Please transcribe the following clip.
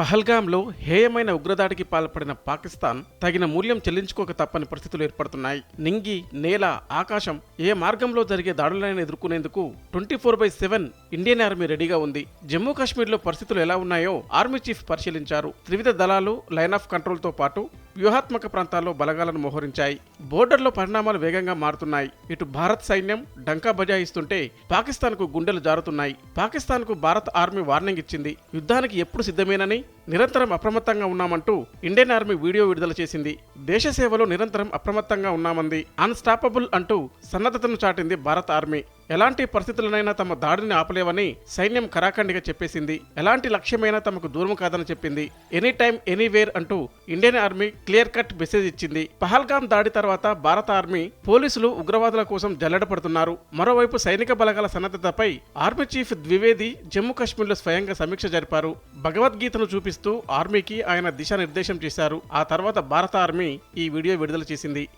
పహల్గామ్లో హేయమైన ఉగ్రదాడికి పాల్పడిన పాకిస్తాన్ తగిన మూల్యం చెల్లించుకోక తప్పని పరిస్థితులు ఏర్పడుతున్నాయి. నింగి నేల ఆకాశం ఏ మార్గంలో జరిగే దాడులైనా ఎదుర్కొనేందుకు twenty four by seven Indian army రెడీగా ఉంది. జమ్మూ కాశ్మీర్లో పరిస్థితులు ఎలా ఉన్నాయో ఆర్మీ చీఫ్ పరిశీలించారు. త్రివిధ దళాలు లైన్ ఆఫ్ కంట్రోల్తో పాటు వ్యూహాత్మక ప్రాంతాల్లో బలగాలను మోహరించాయి. బోర్డర్లో పరిణామాలు వేగంగా మారుతున్నాయి. ఇటు భారత్ సైన్యం డంకా బజాయిస్తుంటే పాకిస్తాన్కు గుండెలు జారుతున్నాయి. పాకిస్తాన్కు భారత్ ఆర్మీ వార్నింగ్ ఇచ్చింది. యుద్ధానికి ఎప్పుడు సిద్ధమేనని నిరంతరం అప్రమత్తంగా ఉన్నామంటూ ఇండియన్ ఆర్మీ వీడియో విడుదల చేసింది. దేశ సేవలో నిరంతరం అప్రమత్తంగా ఉన్నామంది. అన్స్టాపబుల్ అంటూ సన్నద్ధతను చాటింది భారత ఆర్మీ. ఎలాంటి పరిస్థితులనైనా తమ దాడిని ఆపలేవని సైన్యం కరాఖండిగా చెప్పేసింది. ఎలాంటి లక్ష్యమైనా తమకు దూరం కాదని చెప్పింది. ఎనీ టైం ఎనీవేర్ అంటూ Indian army clear cut message ఇచ్చింది. పహల్గాం దాడి తర్వాత భారత ఆర్మీ పోలీసులు ఉగ్రవాదుల కోసం జల్లెడపడుతున్నారు. మరోవైపు సైనిక బలగాల సన్నద్ధతపై ఆర్మీ చీఫ్ ద్వివేది జమ్మూ కాశ్మీర్లో స్వయంగా సమీక్ష జరిపారు. భగవద్గీతను చూపిస్తూ ఆర్మీకి ఆయన దిశానిర్దేశం చేశారు. ఆ తర్వాత భారత ఆర్మీ ఈ వీడియో విడుదల చేసింది.